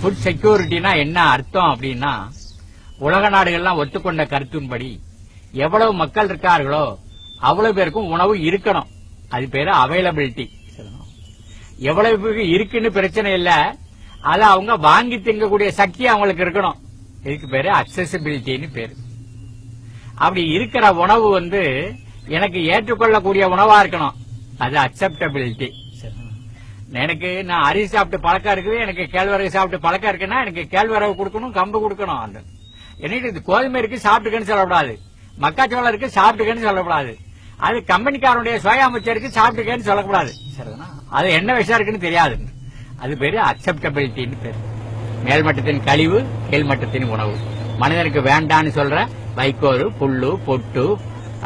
Food செக்யூரிட்டினா என்ன அர்த்தம் அப்படின்னா உலக நாடுகள்லாம் ஒத்துக்கொண்ட கருத்தின்படி எவ்வளவு மக்கள் இருக்கார்களோ அவ்வளவு பேருக்கும் உணவு இருக்கணும். அது பேரு அவைலபிலிட்டி எவ்வளவு பேருக்கு இருக்குன்னு பிரச்சனை இல்ல அதை அவங்க வாங்கி திங்கக்கூடிய சக்தி அவங்களுக்கு இருக்கணும். இதுக்கு பேரு அக்சசிபிலிட்டின்னு பேரு. அப்படி இருக்கிற உணவு வந்து எனக்கு ஏற்றுக்கொள்ளக்கூடிய உணவா இருக்கணும். அது அக்செப்டபிலிட்டி எனக்கு நான் அரிசி சாப்பிட்டு பழக்கம் இருக்குது எனக்கு கேழ்வரகு சாப்பிட்டு பழக்கம் இருக்குன்னா எனக்கு கேழ்வரகு கொடுக்கணும் கம்பு கொடுக்கணும். அந்த எனக்கு இது கோதுமை இருக்கு சாப்பிட்டுக்கன்னு சொல்லக்கூடாது. மக்காச்சோளம் இருக்கு சாப்பிட்டுக்கன்னு சொல்லக்கூடாது. அது கம்பெனிக்காரனுடைய சுய அமைச்சருக்கு சாப்பிட்டுக்கன்னு சொல்லக்கூடாது. சரிதானா அது என்ன விஷயம் இருக்குன்னு தெரியாது. அது பேரு அக்செப்டபிலிட்டின்னு பேர். மேல்மட்டத்தின் கழிவு கீழ்மட்டத்தின் உணவு. மனிதனுக்கு வேண்டான்னு சொல்ற வைக்கோறு புல்லு பொட்டு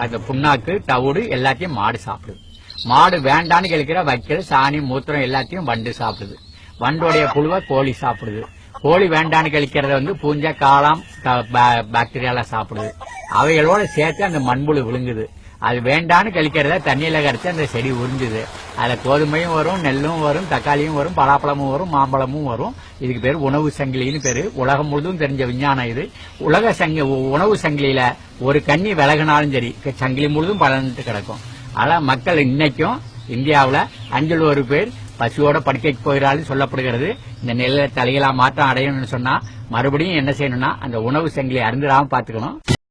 அந்த புண்ணாக்கு தவிடு எல்லாத்தையும் மாடு சாப்பிடுது. மாடு வேண்டான்னு கேட்கிற வைக்கல் சாணி மூத்திரம் எல்லாத்தையும் வண்டு சாப்பிடுது. வண்டோடைய புழுவை கோழி சாப்பிடுது. கோழி வேண்டான்னு கழிக்கிறத வந்து பூஞ்சை காளாம் க- பாக்டீரியாலாம் சாப்பிடுது. அவைகளோட சேர்த்து அந்த மண்புழு விழுங்குது. அது வேண்டான்னு கழிக்கிறத தண்ணியில கரைச்சு அந்த செடி உறிஞ்சுது. அதுல கோதுமையும் வரும் நெல்லும் வரும் தக்காளியும் வரும் பலாப்பழமும் வரும் மாம்பழமும் வரும். இதுக்கு பேர் உணவு சங்கிலின்னு பேரு. உலகம் முழுதும் தெரிஞ்ச விஞ்ஞானம் இது. உலக சங்கி உணவு சங்கிலியில ஒரு கண்ணி விலகினாலும் சரி சங்கிலி முழுதும் பலன்ட்டு கிடக்கும். ஆனா மக்கள் இன்னைக்கும் இந்தியாவில் அஞ்சல் ஒரு பேர் பசியோட படுக்கைக்கு போகிறாள்னு சொல்லப்படுகிறது. இந்த நிலையில தலையெல்லாம் மாற்றம் அடையணும்னு சொன்னா மறுபடியும் என்ன செய்யணும்னா அந்த உணவு சங்கிலி அருந்திடாம பாத்துக்கணும்